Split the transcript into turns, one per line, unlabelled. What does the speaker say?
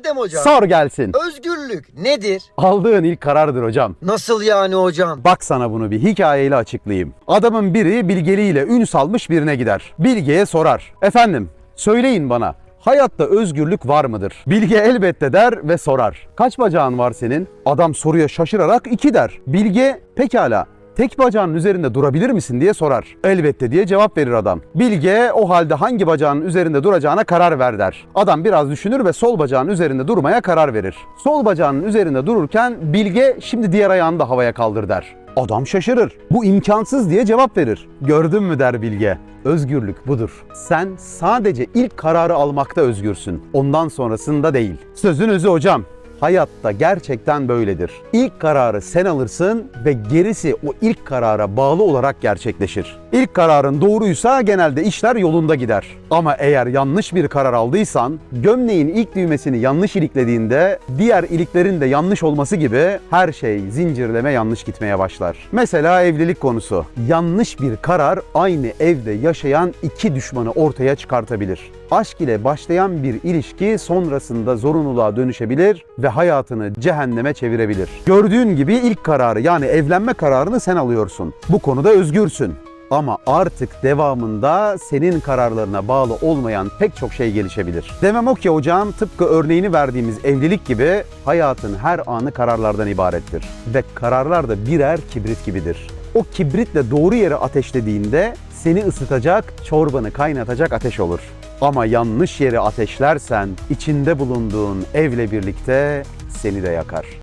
Adem hocam.
Sor gelsin.
Özgürlük nedir?
Aldığın ilk karardır hocam.
Nasıl yani hocam?
Bak sana bunu bir hikayeyle açıklayayım. Adamın biri bilgeliğiyle ün salmış birine gider. Bilge'ye sorar. Efendim söyleyin bana hayatta özgürlük var mıdır? Bilge elbette der ve sorar. Kaç bacağın var senin? Adam soruya şaşırarak iki der. Bilge pekala tek bacağının üzerinde durabilir misin diye sorar. Elbette diye cevap verir adam. Bilge o halde hangi bacağının üzerinde duracağına karar ver der. Adam biraz düşünür ve sol bacağının üzerinde durmaya karar verir. Sol bacağının üzerinde dururken Bilge şimdi diğer ayağını da havaya kaldır der. Adam şaşırır. Bu imkansız diye cevap verir. Gördün mü der Bilge. Özgürlük budur. Sen sadece ilk kararı almakta özgürsün. Ondan sonrasında değil. Sözün özü hocam. Hayatta gerçekten böyledir. İlk kararı sen alırsın ve gerisi o ilk karara bağlı olarak gerçekleşir. İlk kararın doğruysa genelde işler yolunda gider. Ama eğer yanlış bir karar aldıysan, gömleğin ilk düğmesini yanlış iliklediğinde diğer iliklerin de yanlış olması gibi her şey zincirleme yanlış gitmeye başlar. Mesela evlilik konusu. Yanlış bir karar aynı evde yaşayan iki düşmanı ortaya çıkartabilir. Aşk ile başlayan bir ilişki sonrasında zorunluluğa dönüşebilir ve hayatını cehenneme çevirebilir. Gördüğün gibi ilk kararı yani evlenme kararını sen alıyorsun. Bu konuda özgürsün. Ama artık devamında senin kararlarına bağlı olmayan pek çok şey gelişebilir. Demem o ki hocam tıpkı örneğini verdiğimiz evlilik gibi hayatın her anı kararlardan ibarettir. Ve kararlar da birer kibrit gibidir. O kibritle doğru yere ateşlediğinde seni ısıtacak, çorbanı kaynatacak ateş olur. Ama yanlış yere ateşlersen içinde bulunduğun evle birlikte seni de yakar.